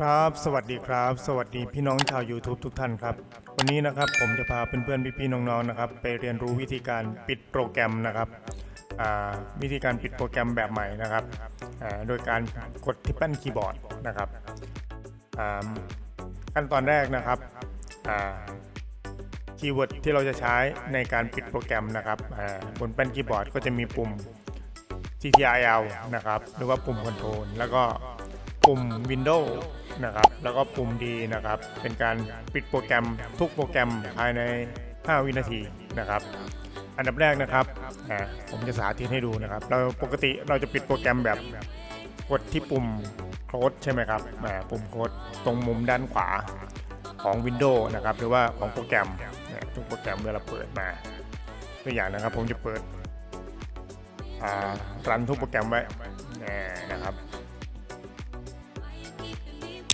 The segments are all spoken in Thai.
ครับ สวัสดีครับ สวัสดีพี่น้องชาว YouTube ทุกท่านครับ วันนี้นะครับผมจะพาเพื่อนๆพี่ๆน้องๆนะครับ ไปเรียนรู้วิธีการปิดโปรแกรมนะครับวิธีการปิดโปรแกรมแบบใหม่นะครับโดยการกดที่แป้นคีย์บอร์ดนะครับขั้นตอนแรกนะครับคีย์เวิร์ดที่เราจะใช้ในการปิดโปรแกรมนะครับบนแป้นคีย์บอร์ดก็จะมีปุ่ม TTRL นะครับ หรือว่าปุ่มคอนโทรลแล้วก็ปุ่ม Windows นะครับ แล้วก็ปุ่ม D นะครับ เป็นการปิดโปรแกรมทุกโปรแกรมภายใน 5 วินาทีนะครับ อันดับแรกนะครับผมจะสาธิตให้ดูนะครับ เราปกติเราจะปิดโปรแกรมแบบกดที่ปุ่มโค้ดใช่ไหมครับปุ่มโค้ดตรงมุมด้านขวาของ Windows นะครับ หรือว่าของโปรแกรมทุกโปรแกรมเวลาเปิดมาตัวอย่างนะครับ ผมจะเปิดรันทุกโปรแกรมไว้นะครับ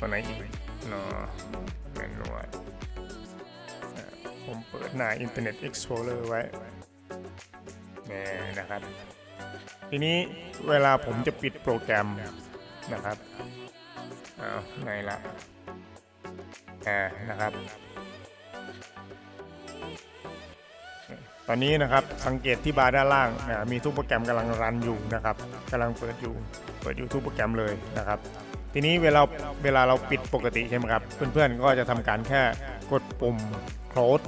ตัวไหนอีกเนาะแมนนวลอ่าผมเปิดหน้า Internet Explorer ไว้แน่นะครับ ทีนี้เวลาผมจะปิดโปรแกรมนะครับอ้าวไหนละอ่านะครับ ตอนนี้นะครับสังเกตที่บาร์ด้านล่างนะมีทุกโปรแกรมกำลังรันอยู่นะครับกำลังเปิดอยู่ เปิดอยู่ทุกโปรแกรมเลยนะครับ ทีนี้เวลาเวลาเราปิดปกติใช่ไหมครับ เพื่อนๆก็จะทำการแค่กดปุ่ม close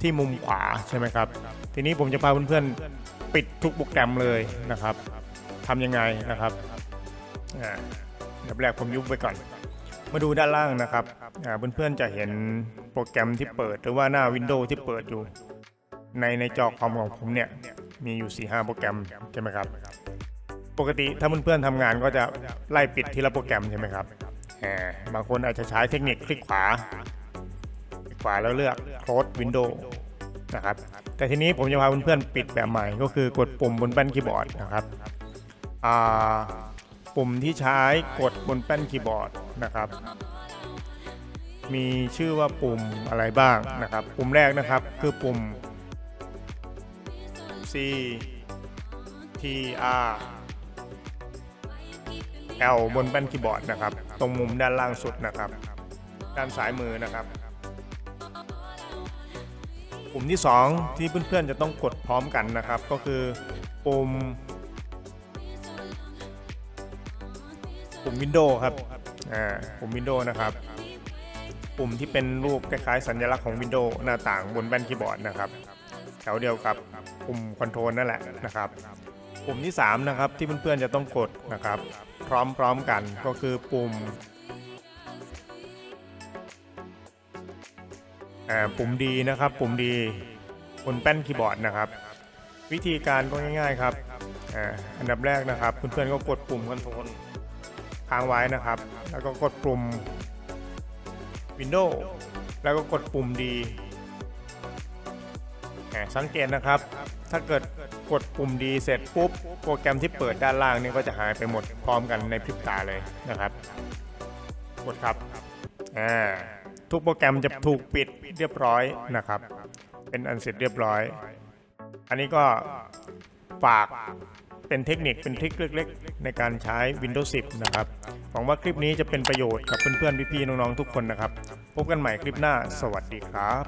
ที่มุมขวาใช่ไหมครับ ทีนี้ผมจะพาเพื่อนๆปิดทุกโปรแกรมเลยนะครับทำยังไงนะครับอ่าอันดับแรกผมยุบไปก่อน มาดูด้านล่างนะครับเพื่อนๆจะเห็นโปรแกรมที่เปิด หรือว่าหน้าวินโดว์ที่เปิดอยู่ ในในจอคอมของผมเนี่ยมีอยู่4ีหโปรแกรมใช่ไหมครับ ปกติถ้าเพื่อนๆทำงานก็จะไล่ปิดทีละโปรแกรมใช่ไหมครับบางคนอาจจะใช้เทคนิคคลิกขวา คลิกขวาแล้วเลือก close window นะครับ แต่ทีนี้ผมจะพาเพื่อนๆปิดแบบใหม่ ก็คือกดปุ่มบนแป้นคีย์บอร์ดนะครับปุ่มที่ใช้กดบนแป้นคีย์บอร์ดนะครับ มีชื่อว่าปุ่มอะไรบ้างนะครับ ปุ่มแรกนะครับคือปุ่ม C T R L บนแป้นคีย์บอร์ดนะครับ ตรงมุมด้านล่างสุดนะครับ ด้านซ้ายมือนะครับ ปุ่มที่ 2 ที่เพื่อนๆจะต้องกดพร้อมกันนะครับ ก็คือปุ่ม ปุ่ม Windows ครับอ่าปุ่ม Windows นะครับปุ่มที่เป็นรูปคล้ายๆสัญลักษณ์ของ Windows หน้าต่างบนแป้นคีย์บอร์ดนะครับ แถวเดียวกับปุ่มคอนโทรลนั่นแหละนะครับ ปุ่มที่ 3 นะครับ ที่เพื่อนๆจะต้องกดนะครับ พร้อมๆกันก็คือปุ่มปุ่มดีนะครับ ปุ่มดีบนแป้นคีย์บอร์ดนะครับ วิธีการก็ง่าย ๆครับอันดับแรกนะครับเพื่อนๆก็กดปุ่มคอนโทรลค้างไว้นะครับ แล้วก็กดปุ่ม Windows แล้วก็กดปุ่มดีสังเกตนะครับ ถ้าเกิด กดปุ่มดีเสร็จปุ๊บโปรแกรมที่เปิดด้านล่างนี่ก็จะหายไปหมดพร้อมกันในพริบตาเลยนะครับกดครับอ่าทุกโปรแกรมจะถูกปิดเรียบร้อยนะครับ เป็นอันเสร็จเรียบร้อย อันนี้ก็ฝากเป็นเทคนิคเป็นทริคเล็ก ๆ ในการใช้ Windows 10 นะครับหวังว่าคลิปนี้จะเป็นประโยชน์กับเพื่อนๆพี่ๆน้องๆทุกคนนะครับ พบกันใหม่คลิปหน้า สวัสดีครับ